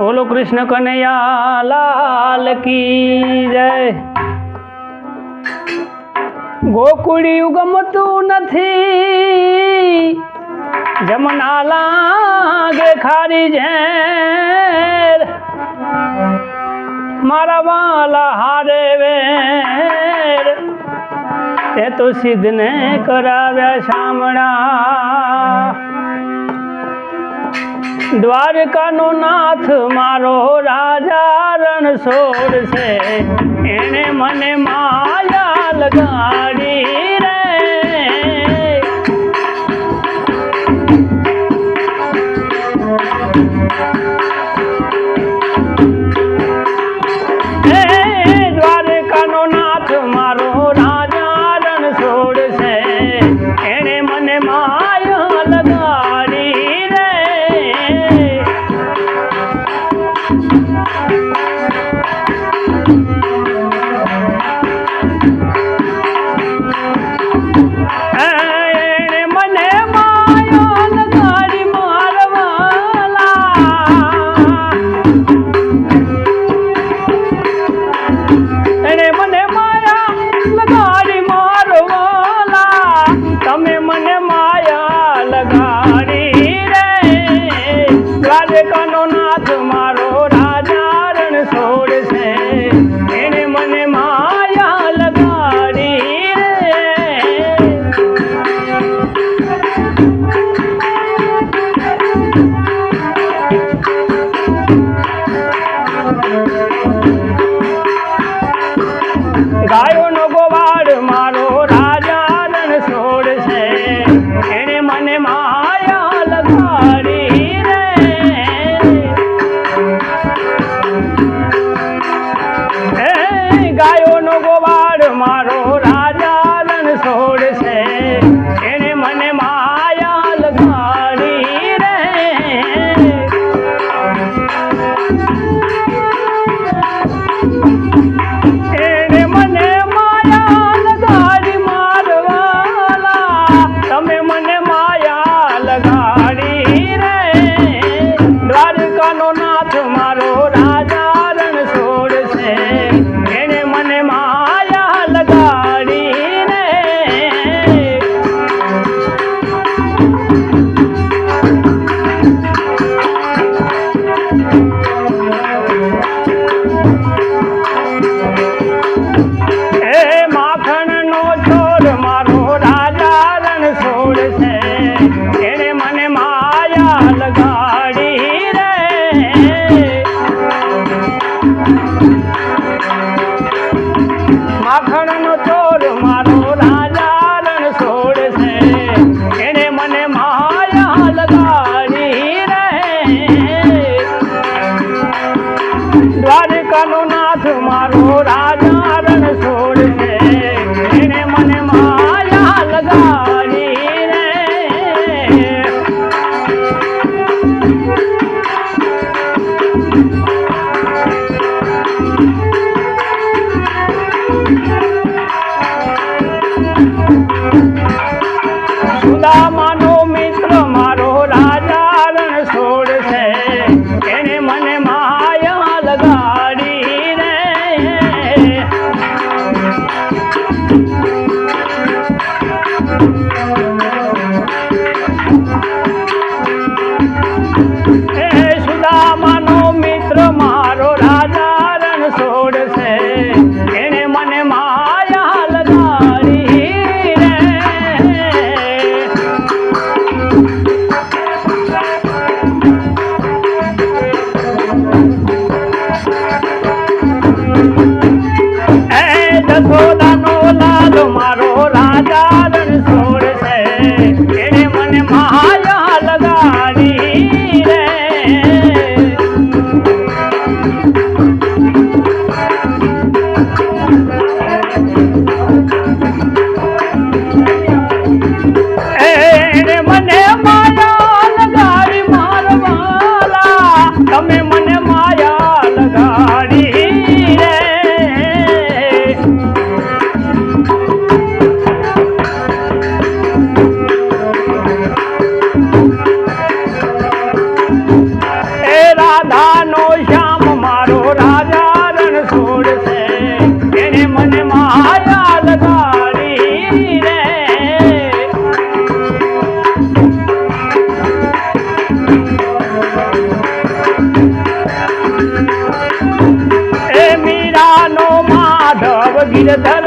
બોલો કૃષ્ણ કનૈયા, લાલ કી જય. ગોકુળી ઉગમતું નથી, જમના લાગે ખારી ઝેર. મારા વાલા હારે વેર. એ તો સિદ્ધને કરાવ્યા શામળા. દ્વારકાનો નાથ મારો રાજા રણછોડ છે એણે મને માયા લગાડી રે. Thank you. Magh Sudama Hare Thank you. ಗಿರಧರ